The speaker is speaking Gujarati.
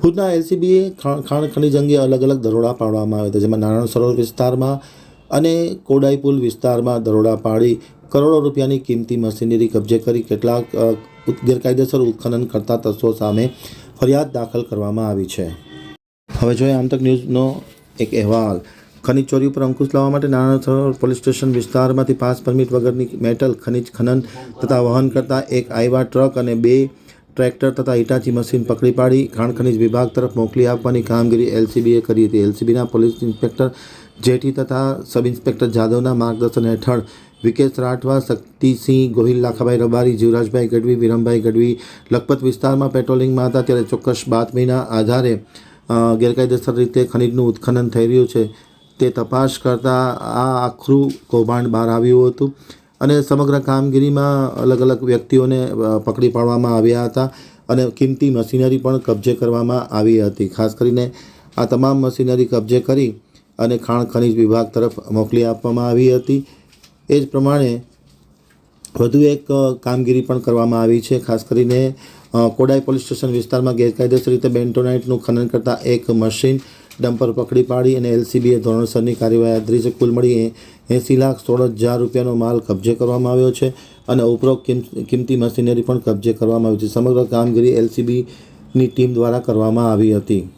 ભુજના એલસીબીએ ખાણ ખનીજ અંગે અલગ અલગ દરોડા પાડવામાં આવ્યા હતા, જેમાં નારાયણ સરોવર વિસ્તારમાં અને કોડાઈ પુલ વિસ્તારમાં દરોડા પાડી કરોડો રૂપિયાની કિંમતી મશીનરી કબજે કરી કેટલાક ગેરકાયદેસર ઉત્ખનન કરતા તત્વો સામે ફરિયાદ દાખલ કરવામાં આવી છે. હવે જોઈએ આમતક ન્યૂઝનો એક અહેવાલ. ખનિજ ચોરી ઉપર અંકુશ લાવવા માટે નાના સરોવર પોલીસ સ્ટેશન વિસ્તારમાંથી પાસ પરમિટ વગરની મેટલ ખનિજ ખનન તથા વહન કરતા એક આઈવા ટ્રક અને બે ટ્રેક્ટર તથા હિટાચી મશીન પકડી પાડી ખાણ ખનિજ વિભાગ તરફ મોકલી આપવાની કામગીરી એલસીબીએ કરી હતી. એલસીબીના પોલીસ ઇન્સ્પેક્ટર જેઠી તથા સબ ઇન્સ્પેક્ટર જાદવના માર્ગદર્શન હેઠળ વિકેશ રાઠવા, શક્તિસિંહ ગોહિલ, લાખાભાઈ રબારી, જીવરાજભાઈ ગઢવી, વિરમભાઈ ગઢવી લખપત વિસ્તારમાં પેટ્રોલિંગમાં હતા ત્યારે ચોક્કસ બાતમીના આધારે ગેરકાયદેસર રીતે ખનિજનું ઉત્ખનન થઈ રહ્યું છે તે તપાસ કરતાં આ આખરું કૌભાંડ બહાર આવ્યું હતું. અને સમગ્ર કામગીરીમાં અલગ અલગ વ્યક્તિઓને પકડી પાડવામાં આવ્યા હતા અને કિંમતી મશીનરી પણ કબજે કરવામાં આવી હતી. ખાસ કરીને આ તમામ મશીનરી કબજે કરી અને ખાણ ખનિજ વિભાગ તરફ મોકલી આપવામાં આવી હતી. એ જ પ્રમાણે વધુ એક કામગીરી પણ કરવામાં આવી છે. ખાસ કરીને કોડાઈ પોલીસ સ્ટેશન વિસ્તારમાં ગેરકાયદેસર રીતે બેન્ટોનાઇટનું ખનન કરતા એક મશીન ડમ્પર પકડી પાડી અને એલસીબીએ ધોરણસરની કાર્યવાહી હાથ કુલ મળી એંસી લાખ સોળ હજાર રૂપિયાનો માલ કબજે કરવામાં આવ્યો છે અને ઉપરોક્ત કિંમ- કિંમતી મશીનરી પણ કબજે કરવામાં આવી છે. સમગ્ર કામગીરી એલસીબીની ટીમ દ્વારા કરવામાં આવી હતી.